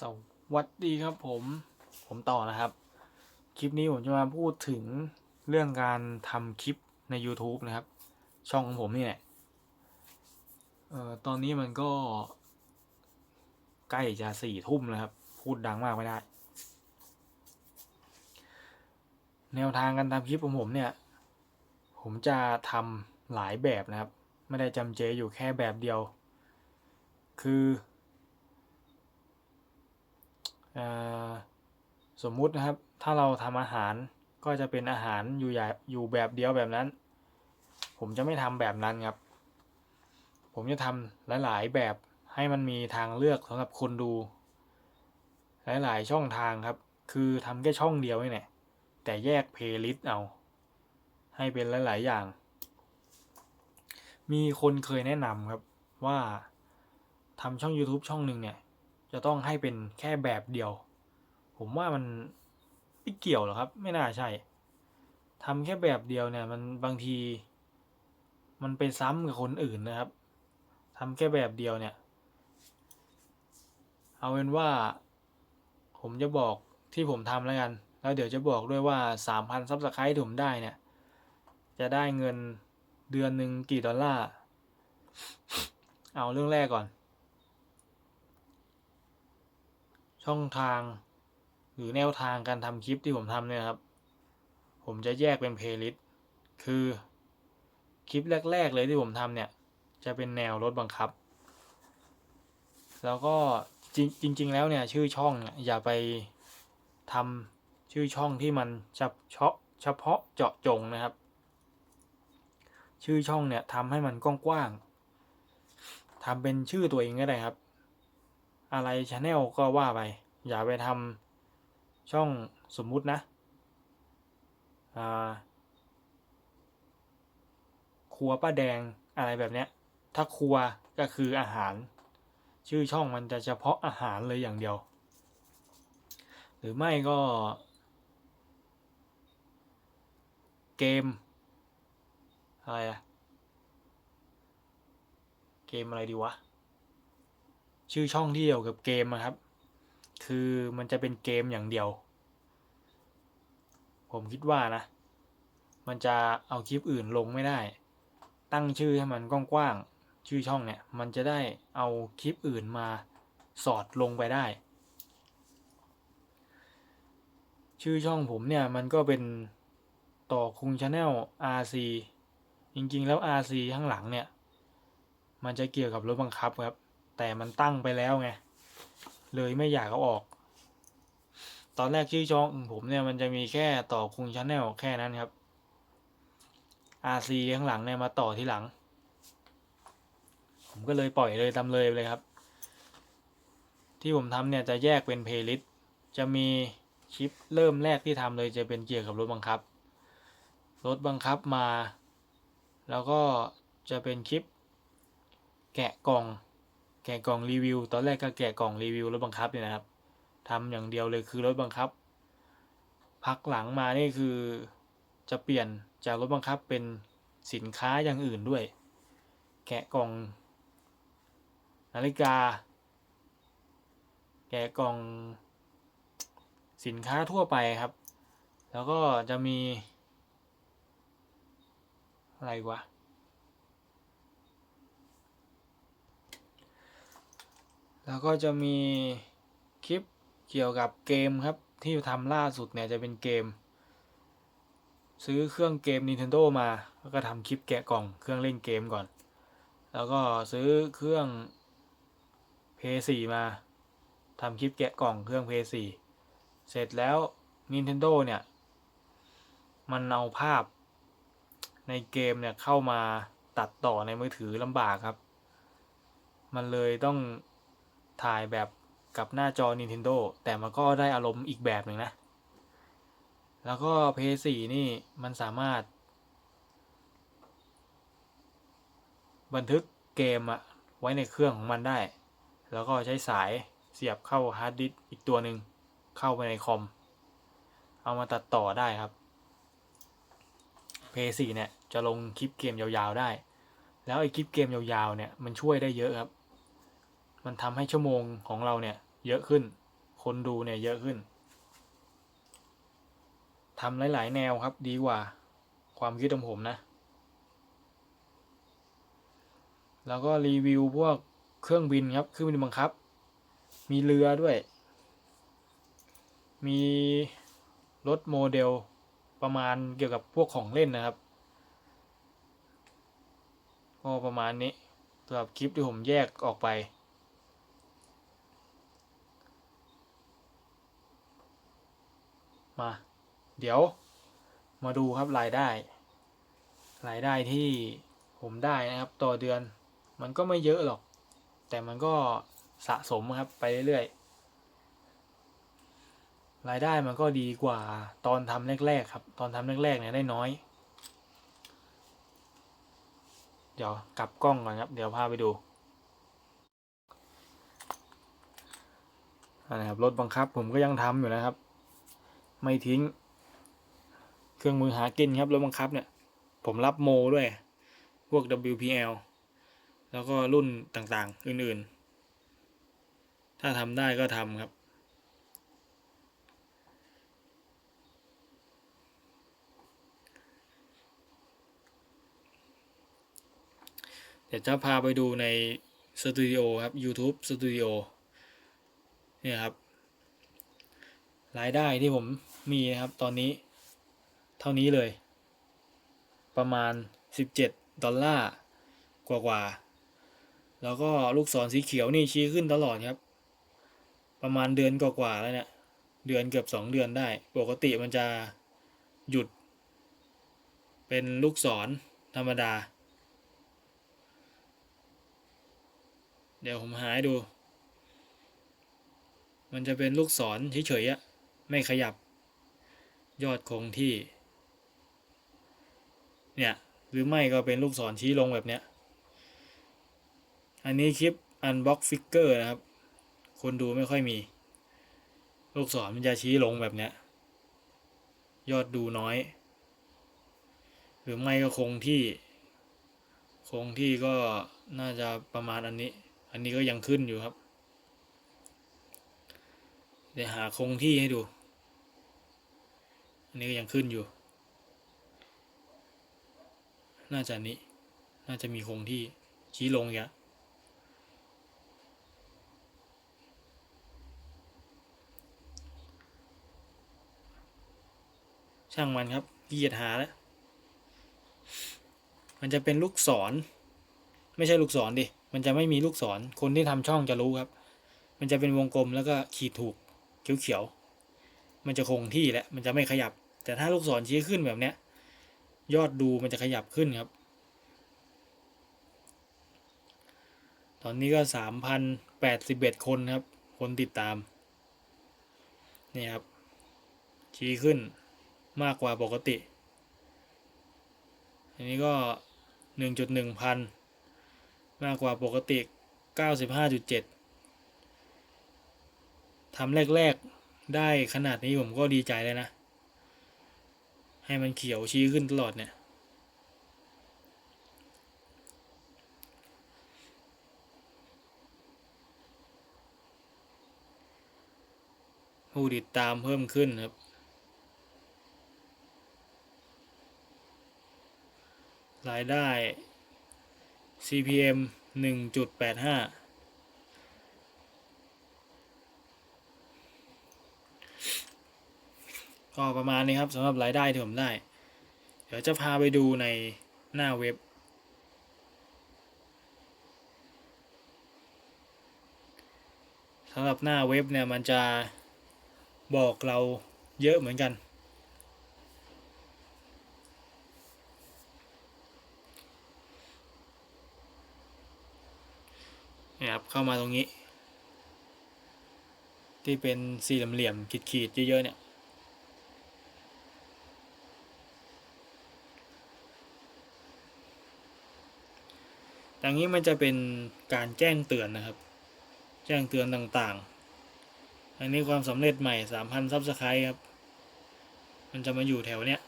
สวัสดีครับผม ผมต่อนะครับ คลิปนี้ผมจะมาพูดถึงเรื่องการทำคลิปใน YouTube นะครับ ช่องของผมนี่แหละเอ่อตอนนี้มันก็ใกล้จะสี่ทุ่มแล้วครับ พูดดังมากไม่ได้ แนวทางการทำคลิปของผมเนี่ย ผมจะทำหลายแบบนะครับ ไม่ได้จำเจอยู่แค่แบบเดียว คือเอ่อสมมุตินะครับ ถ้าเราทำอาหารก็จะเป็นอาหารอยู่อย่าอยู่แบบเดียวแบบนั้น ผมจะไม่ทำแบบนั้นครับ ผมจะทำหลาย ๆ แบบให้มันมีทางเลือกสำหรับคนดู หลาย ๆ ช่องทางครับ คือทำแค่ช่องเดียวนี่แหละแต่แยกเพลย์ลิสต์เอา ให้เป็นหลาย ๆ อย่าง มีคนเคยแนะนำครับว่าทำช่อง YouTube ช่องหนึ่งเนี่ย จะต้องให้เป็นแค่แบบเดียว ผมว่ามันไม่เกี่ยวหรอกครับ ไม่น่าใช่ทำแค่แบบเดียวเนี่ย มันบางที มันไปซ้ำกับคนอื่นนะครับทำแค่แบบเดียวเนี่ย เอาเป็นว่า ผมจะบอกที่ผมทำแล้วกัน แล้วเดี๋ยวจะบอกด้วยว่าสามพันซับสไครต์ที่ผมได้เนี่ย จะได้เงิน เดือนหนึ่งกี่ดอลลาร์ เอาเรื่องแรกก่อน ช่องทาง หรือแนวทางการทำคลิปที่ผมทำเนี่ยครับ ผมจะแยกเป็นเพลย์ลิสต์คือคลิปแรก ๆ เลยที่ผมทำเนี่ย จะเป็นแนวรถบังคับ แล้วก็จริง ๆ แล้วเนี่ยชื่อช่องเนี่ยอย่าไปทำชื่อช่องที่มันเฉพาะเฉพาะเจาะจงนะครับ ชื่อช่องเนี่ยทำให้มันกว้างๆทำเป็นชื่อตัวเองก็ได้ครับ อะไรชาแนลก็ว่าไป อย่าไปทำช่องสมมุตินะครัวป้าแดงอะไรแบบเนี้ย ถ้าครัวก็คืออาหาร ชื่อช่องมันจะเฉพาะอาหารเลยอย่างเดียว หรือไม่ก็ เกม อะไรอะเกมอะไรดีวะ ชื่อช่องที่เดี่ยวกับเกมนะครับ คือมันจะเป็นเกมอย่างเดียว ผมคิดว่านะ มันจะเอาคลิปอื่นลงไม่ได้ ตั้งชื่อให้มันกว้างๆชื่อช่องเนี่ย มันจะได้เอาคลิปอื่นมาสอดลงไปได้ ชื่อช่องผมเนี่ยมันก็เป็นต่อคุงชาแนล RC จริงๆแล้ว RC ข้างหลังเนี่ย มันจะเกี่ยวกับรถบังคับครับ แต่มันตั้งไปแล้วไง เลยไม่อยากเอาออก ตอนแรกชื่อช่องผมเนี่ยมันจะมีแค่ต่อคุงชาแนลแค่นั้นครับ RC ข้างหลังเนี่ยมาต่อที่หลัง ผมก็เลยปล่อยเลยตามเลยเลยครับ ที่ผมทำเนี่ยจะแยกเป็นเพลย์ลิสต์จะมีคลิปเริ่มแรกที่ทำเลยจะเป็นเกี่ยวกับรถบังคับ รถบังคับมา แล้วก็จะเป็นคลิป แกะกล่อง แกะกล่องรีวิว ตอนแรกก็แกะกล่องรีวิวรถบังคับเนี่ยนะครับทำอย่างเดียวเลยคือรถบังคับ พักหลังมานี่คือจะเปลี่ยนจากรถบังคับเป็นสินค้าอย่างอื่นด้วย แกะกล่อง นาฬิกา แกะกล่อง สินค้าทั่วไปครับ แล้วก็จะมี อะไรวะ แล้วก็จะมีคลิปเกี่ยวกับเกมครับ ที่ทำล่าสุดเนี่ยจะเป็นเกม ซื้อเครื่องเกม Nintendo มาแล้วก็ทำคลิปแกะกล่องเครื่องเล่นเกมก่อน แล้วก็ซื้อเครื่อง PS4 มาทำคลิปแกะกล่องเครื่อง PS4 เสร็จแล้ว Nintendo เนี่ย มันเอาภาพ ในเกมเนี่ยเข้ามาตัดต่อในมือถือลำบากครับ มันเลยต้องถ่ายแบบกับหน้าจอ Nintendo แต่มันก็ได้อารมณ์อีกแบบหนึ่งนะ แล้วก็ PS4 นี่มันสามารถ บันทึกเกมอะไว้ในเครื่องของมันได้ แล้วก็ใช้สายเสียบเข้าฮาร์ดดิสก์อีกตัวหนึ่งเข้าไปในคอม เอามาตัดต่อได้ครับ PS4 เนี่ยจะลงคลิปเกมยาวๆได้ แล้วไอ้คลิปเกมยาวๆเนี่ยมันช่วยได้เยอะครับ มันทำให้ชั่วโมงของเราเนี่ยเยอะขึ้น คนดูเนี่ยเยอะขึ้นทำหลายๆ แนวครับดีกว่าความคิดของผมนะ แล้วก็รีวิวพวกเครื่องบินครับเครื่องบินบังคับ มีเรือด้วย มีรถโมเดล ประมาณเกี่ยวกับพวกของเล่นนะครับก็ประมาณนี้สำหรับคลิปที่ผมแยกออกไป มา เดี๋ยวมาดูครับรายได้ รายได้ที่ผมได้นะครับ ต่อเดือน มันก็ไม่เยอะหรอก แต่มันก็สะสมครับไปเรื่อยๆ รายได้มันก็ดีกว่าตอนทำแรก ๆ ครับ ตอนทำแรก ๆ เนี่ยได้น้อย เดี๋ยวกลับกล้องก่อนครับ เดี๋ยวพาไปดูอันนะครับรถบังคับผมก็ยังทำอยู่นะครับ ไม่ทิ้ง เครื่องมือหากินครับรถบังคับเนี่ย ผมรับโมด้วย พวก WPL แล้วก็รุ่นต่างๆ อื่นๆ ถ้าทำได้ก็ทำครับ ดี๋ยวจะพาไปดูในสตูดิโอครับ YouTube สตูดิโอเนี่ยครับ รายได้ที่ผมมีนะครับตอนนี้เท่านี้เลย ประมาณ 17 ดอลลาร์กว่ากว่าๆแล้วก็ลูกศรสีเขียวนี่ชี้ขึ้นตลอดครับ ประมาณเดือนกว่าๆแล้วเนี่ย เดือนเกือบสองเดือนได้ ปกติมันจะหยุด เป็นลูกศรธรรมดา เดี๋ยวผมหาให้ดู มันจะเป็นลูกศรเฉยๆอะไม่ขยับ ยอดคงที่ เนี่ย หรือไม่ก็เป็นลูกศรชี้ลงแบบเนี้ย อันนี้คลิป Unbox Figure นะครับ คนดูไม่ค่อยมี ลูกศรมันจะชี้ลงแบบเนี้ย ยอดดูน้อย หรือไม่ก็คงที่ คงที่ก็น่าจะประมาณอันนี้ อันนี้ก็ยังขึ้นอยู่ครับ เดี๋ยวหาคงที่ให้ดู อันนี้ก็ยังขึ้นอยู่ น่าจะนี้ น่าจะมีคงที่ชี้ลงอย่างช่างมันครับขี้เกียจหาแล้ว มันจะเป็นลูกศร ไม่ใช่ลูกศรดิ มันจะไม่มีลูกศร คนที่ทำช่องจะรู้ครับ มันจะเป็นวงกลมแล้วก็ขีดถูกเขียวๆ มันจะคงที่แหละ มันจะไม่ขยับ แต่ถ้าลูกศรชี้ขึ้นแบบเนี้ย ยอดดูมันจะขยับขึ้นครับ ตอนนี้ก็สามพันแปดสิบเอ็ดคนครับ คนติดตาม นี่ครับ ชี้ขึ้นมากกว่าปกติ อันนี้ก็หนึ่งจุดหนึ่งพัน มากกว่าปกติเก้าสิบห้าจุดเจ็ดทำแรก ๆ ได้ขนาดนี้ผมก็ดีใจเลยนะ ให้มันเขียวชี้ขึ้นตลอดเนี่ย ผู้ติดตามเพิ่มขึ้นครับรายได้ CPM หนึ่งจุดแปดห้าก็ประมาณนี้ครับสำหรับรายได้ที่ผมได้ เดี๋ยวจะพาไปดูในหน้าเว็บ สำหรับหน้าเว็บเนี่ยมันจะบอกเราเยอะเหมือนกัน นี่ยครับเข้ามาตรงนี้ ที่เป็นสี่เหลี่ยมขีดๆเยอะๆเนี่ยดังนี้มันจะเป็นการแจ้งเตือนนะครับ แจ้งเตือนต่างๆ อันนี้ความสำเร็จใหม่สามพันซับสไครต์ครับ มันจะมาอยู่แถวเนี้ย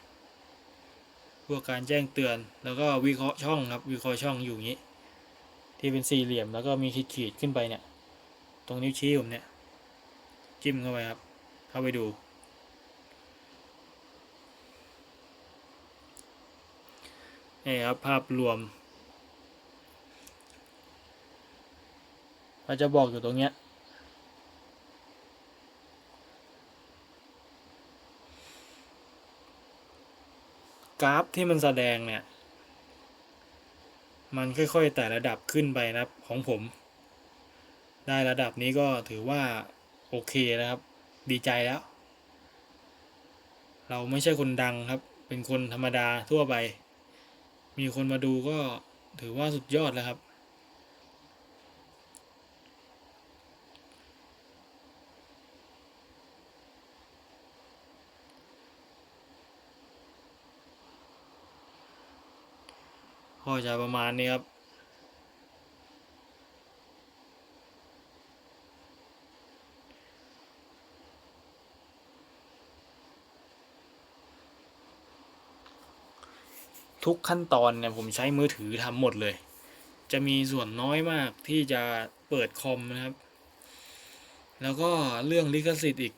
พวกการแจ้งเตือนแล้วก็วิเคราะห์ช่องครับ วิเคราะห์ช่องอยู่อย่างนี้ ที่เป็นสี่เหลี่ยมแล้วก็มีขีดขีดขึ้นไปเนี่ย ตรงนิ้วชี้ผมเนี่ย จิ้มเข้าไปครับ เข้าไปดู นี่ครับ ภาพรวมเราจะบอกอยู่ตรงเนี้ยกราฟที่มันแสดงเนี่ย มันค่อยๆแต่ระดับขึ้นไปนะครับของผม ได้ระดับนี้ก็ถือว่าโอเคนะครับ ดีใจแล้ว เราไม่ใช่คนดังครับ เป็นคนธรรมดาทั่วไป มีคนมาดูก็ถือว่าสุดยอดแล้วครับ ก็จะประมาณนี้ครับ ทุกขั้นตอนเนี่ยผมใช้มือถือทำหมดเลย จะมีส่วนน้อยมากที่จะเปิดคอมนะครับ แล้วก็เรื่องลิขสิทธิ์อีก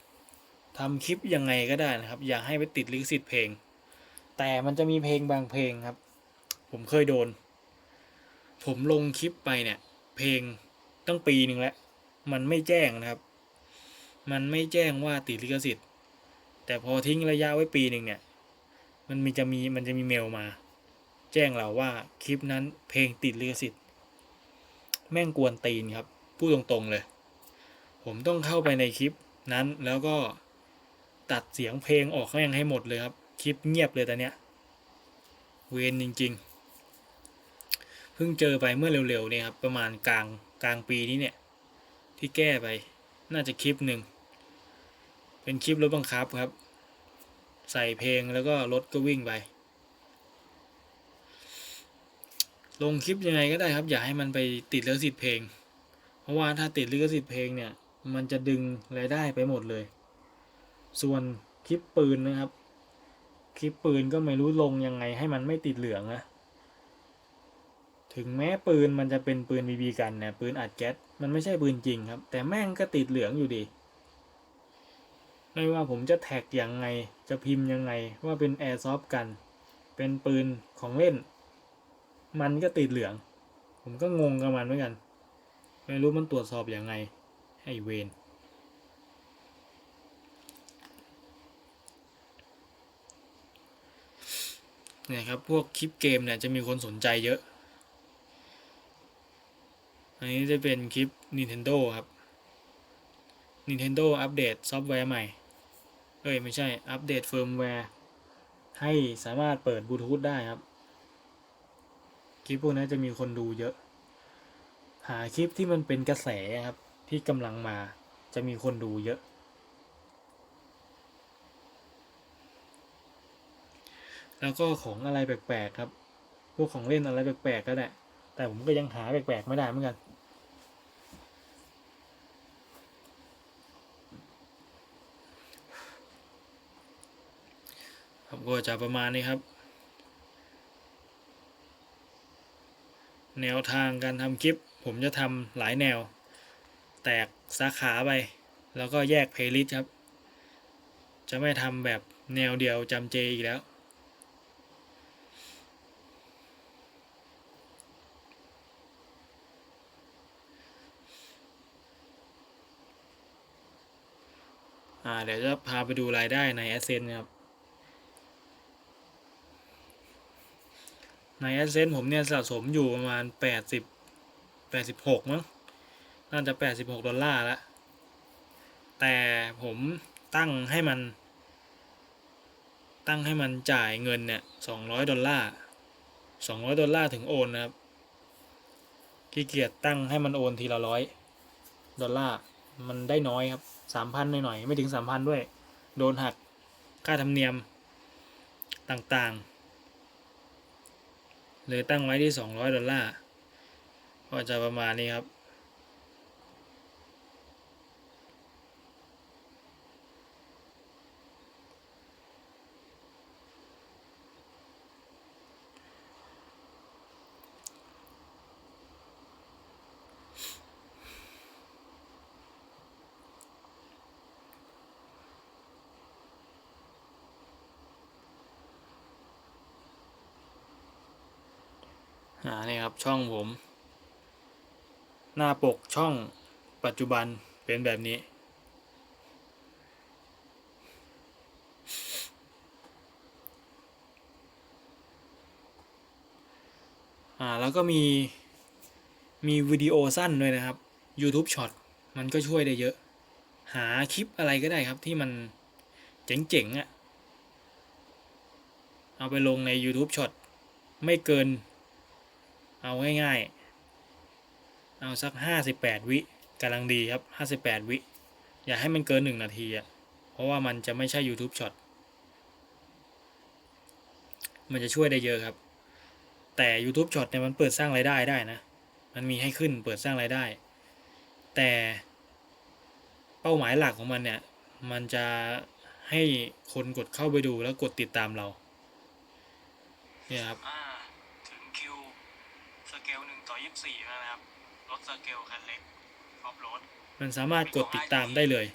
ทำคลิปยังไงก็ได้นะครับ อย่าให้ไปติดลิขสิทธิ์เพลง แต่มันจะมีเพลงบางเพลงครับ ผมเคยโดน ผมลงคลิปไปเนี่ย เพลงตั้งปีหนึ่งแล้ว มันไม่แจ้งนะครับ มันไม่แจ้งว่าติดลิขสิทธิ์ แต่พอทิ้งระยะไว้ปีหนึ่งเนี่ย มันมีจะมีมันจะมีเมลมา แจ้งเราว่าคลิปนั้นเพลงติดลิขสิทธิ์ แม่งกวนตีนครับ พูดตรงๆเลย ผมต้องเข้าไปในคลิปนั้นแล้วก็ตัดเสียงเพลงออกแม่งให้หมดเลยครับ คลิปเงียบเลยตอนเนี้ย เวนจริง ๆ พิ่งเจอไปเมื่อเร็วๆเนี่ยครับประมาณกลางกลางปีนี้เนี่ย ที่แก้ไปน่าจะคลิปหนึ่ง เป็นคลิปรถบังคับครับ ใส่เพลงแล้วก็รถก็วิ่งไป ลงคลิปยังไงก็ได้ครับ อย่าให้มันไปติดลิขสิทธิ์เพลง เพราะว่าถ้าติดลิขสิทธิ์เพลงเนี่ย มันจะดึงรายได้ไปหมดเลย ส่วนคลิปปืนนะครับ คลิปปืนก็ไม่รู้ลงยังไงให้มันไม่ติดเหลืองนะ ถึงแม้ปืนมันจะเป็นปืนบีบีกันเนี่ยปืนอัดแก๊สมันไม่ใช่ปืนจริงครับ แต่แม่งก็ติดเหลืองอยู่ดี ไม่ว่าผมจะแท็กยังไง จะพิมพ์ยังไงว่าเป็นแอร์ซอฟกัน เป็นปืนของเล่น มันก็ติดเหลือง ผมก็งงกับมันเหมือนกัน ไม่รู้มันตรวจสอบอยังไง ให้เวนเนี่ยครับ พวกคลิปเกมเนี่ยจะมีคนสนใจเยอะ อันนี้จะเป็นคลิป Nintendo ครับ Nintendo อัปเดตซอฟต์แวร์ใหม่ เอ้ย ไม่ใช่ อัปเดตเฟิร์มแวร์ ให้สามารถเปิดบลูทูธได้ครับ คลิปพวกนี้จะมีคนดูเยอะ หาคลิปที่มันเป็นกระแสครับ ที่กำลังมาจะมีคนดูเยอะ แล้วก็ของอะไรแปลกๆครับ พวกของเล่นอะไรแปลกๆก็ได้ แต่ผมก็ยังหาแปลกๆไม่ได้เหมือนกัน ครับก็จะประมาณนี้ครับ แนวทางการทำคลิป ผมจะทำหลายแนว แตกสาขาไป แล้วก็แยกเพลย์ลิสต์ครับ จะไม่ทำแบบแนวเดียวจำเจอีกแล้วอ่าเดี๋ยวจะพาไปดูรายได้ใน a d s e n s e ครับ ใน a d s e n s e ผมเนี่ยสะสมอยู่ประมาณ 80 86 มั้ง น่าจะ 86 ดอลลาร์แล้วแต่ผมตั้งให้มัน ตั้งให้มันจ่ายเงินเนี่ย 200 ดอลลาร์ 200 ดอลลาร์ถึงโอนนะครับ ขี้เกียจตั้งให้มันโอนทีละร้อยดอลลาร์ มันได้น้อยครับสามพันหน่อยๆ ไม่ถึงสามพันด้วย โดนหักค่าธรรมเนียมต่างๆ เลยตั้งไว้ที่สองร้อยดอลลาร์ ก็จะประมาณนี้ครับ ช่องผม หน้าปกช่องปัจจุบันเป็นแบบนี้ อ่าแล้วก็มี มีวิดีโอสั้นด้วยนะครับ YouTube Short มันก็ช่วยได้เยอะ หาคลิปอะไรก็ได้ครับที่มันเจ๋งๆอะ่ะเอาไปลงใน YouTube Short ไม่เกิน เอาง่ายๆ เอาสักห้าสิบแปดวิกำลังดีครับห้าสิบแปดวิ อย่าให้มันเกินหนึ่งนาทีอะ่ะเพราะว่ามันจะไม่ใช่ YouTube Shot มันจะช่วยได้เยอะครับ แต่ YouTube Shot เนี่ยมันเปิดสร้างรายได้ได้นะ มันมีให้ขึ้นเปิดสร้างรายได้ แต่เป้าหมายหลักของมันเนี่ย มันจะให้คนกดเข้าไปดูแล้วกดติดตามเรา เนี่ยครับ อ่า ถึงคิวสเกลหนึ่งต่อ ยี่สี่แล้วนะครับ รถสเกลคันเล็กออฟโรด มันสามารถกดติดตามได้เลย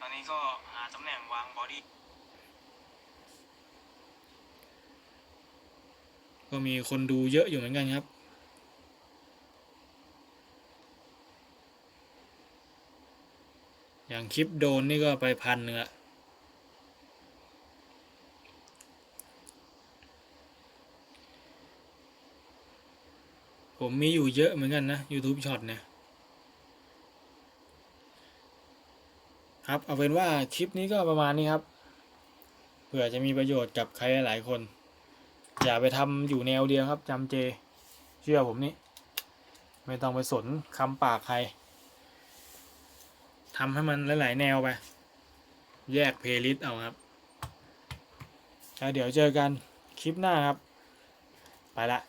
ตอนนี้ก็หาตำแหน่งวางบอดี้ก็มีคนดูเยอะอยู่เหมือนกันครับ อย่างคลิปโดนนี่ก็ไปพันหนึ่ง ผมมีอยู่เยอะเหมือนกันนะ YouTube Short เนี่ย ครับ เอาเป็นว่าคลิปนี้ก็ประมาณนี้ครับ เผื่อจะมีประโยชน์กับใครหลายคน อย่าไปทำอยู่แนวเดียวครับจำเจ เชื่อผมนี่ ไม่ต้องไปสนคำปากใครทำให้มันหลาย ๆ แนวไป แยกเพลย์ลิสต์เอาครับแล้วเดี๋ยวเจอกันคลิปหน้าครับ ไปละ